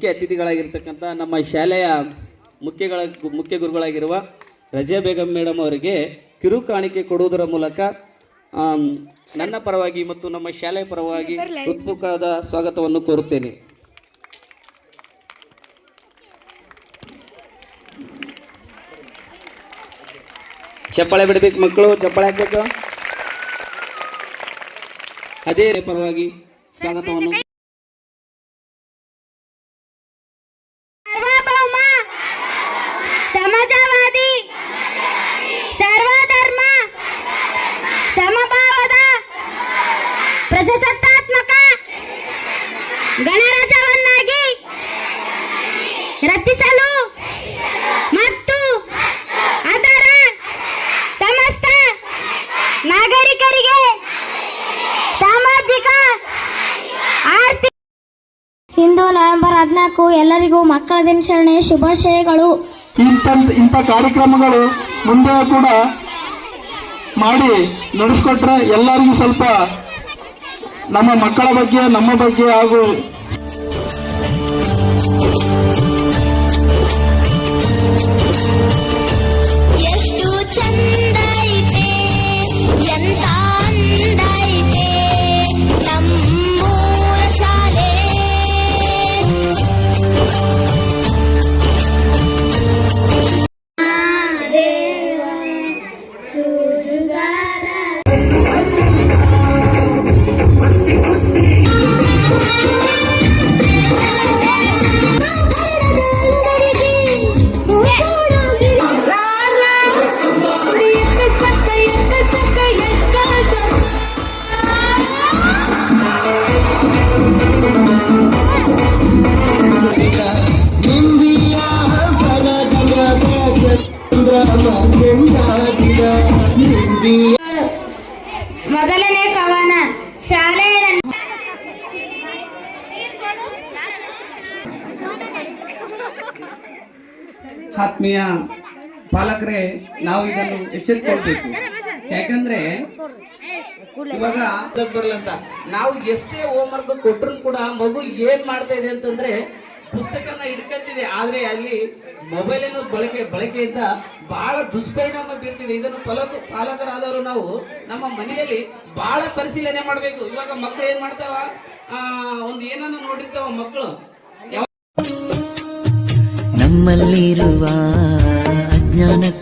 ಮುಖ್ಯ ಅತಿಥಿಗಳಾಗಿರ್ತಕ್ಕಂಥ ನಮ್ಮ ಶಾಲೆಯ ಮುಖ್ಯಗಳ ಮುಖ್ಯ ಗುರುಗಳಾಗಿರುವ ರಜೆ ಬೇಗಂ ಮೇಡಮ್ ಅವರಿಗೆ ಕಿರು ಕಾಣಿಕೆ ಕೊಡುವುದರ ಮೂಲಕ ನನ್ನ ಪರವಾಗಿ ಮತ್ತು ನಮ್ಮ ಶಾಲೆಯ ಪರವಾಗಿ ಉತ್ಮುಖವಾದ ಸ್ವಾಗತವನ್ನು ಕೋರುತ್ತೇನೆ. ಚಪ್ಪಾಳೆ ಬಿಡಬೇಕು ಮಕ್ಕಳು, ಚಪ್ಪಾಳೆ ಹಾಕಬೇಕು. ಅದೇ ಪರವಾಗಿ ಸ್ವಾಗತವನ್ನು ಇಂದು ನವೆಂಬರ್ ಹದಿನಾಲ್ಕು, ಎಲ್ಲರಿಗೂ ಮಕ್ಕಳ ದಿನಾಚರಣೆ ಶುಭಾಶಯಗಳು. ಇಂಥ ಇಂಥ ಕಾರ್ಯಕ್ರಮಗಳು ಮುಂದೆ ಕೂಡ ಮಾಡಿ ನಡೆಸ್ಕೊಟ್ರೆ ಎಲ್ಲರಿಗೂ ಸ್ವಲ್ಪ ನಮ್ಮ ಮಕ್ಕಳ ಬಗ್ಗೆ, ನಮ್ಮ ಬಗ್ಗೆ ಹಾಗೂ ಮೊದಲನೇ ಕವನ ಶಾಲೆಯ ಆತ್ಮೀಯ ಪಾಲಕರೇ, ನಾವು ಇದನ್ನು ಎಚ್ಚರಿಕೊಳ್ಬೇಕು ಯಾಕಂದ್ರೆ ಇವಾಗ ಬರಲ್ಲ ನಾವು ಎಷ್ಟೇ ಹೋಮ್ ವರ್ಕ್ ಕೊಟ್ಟರು ಕೂಡ ಮಗು ಏನ್ ಮಾಡ್ತಾ ಇದೆ ಅಂತಂದ್ರೆ ಪುಸ್ತಕನ ಹಿಡ್ಕಂತಿದೆ. ಆದ್ರೆ ಅಲ್ಲಿ ಮೊಬೈಲ್ ಅನ್ನೋ ಬಳಕೆ ಬಳಕೆಯಿಂದ ಬಹಳ ದುಷ್ಪರಿಣಾಮ ಬೀರ್ತಿದೆ. ಇದನ್ನು ಪಾಲಕ ಪಾಲಕರಾದವರು ನಾವು ನಮ್ಮ ಮನೆಯಲ್ಲಿ ಬಹಳ ಪರಿಶೀಲನೆ ಮಾಡಬೇಕು. ಇವಾಗ ಮಕ್ಕಳು ಏನ್ ಮಾಡ್ತಾವ? ಒಂದು ಏನನ್ನ ನೋಡಿರ್ತಾವ ಮಕ್ಕಳು ನಮ್ಮಲ್ಲಿರುವ ಅಜ್ಞಾನಕ್ಕೊಂದು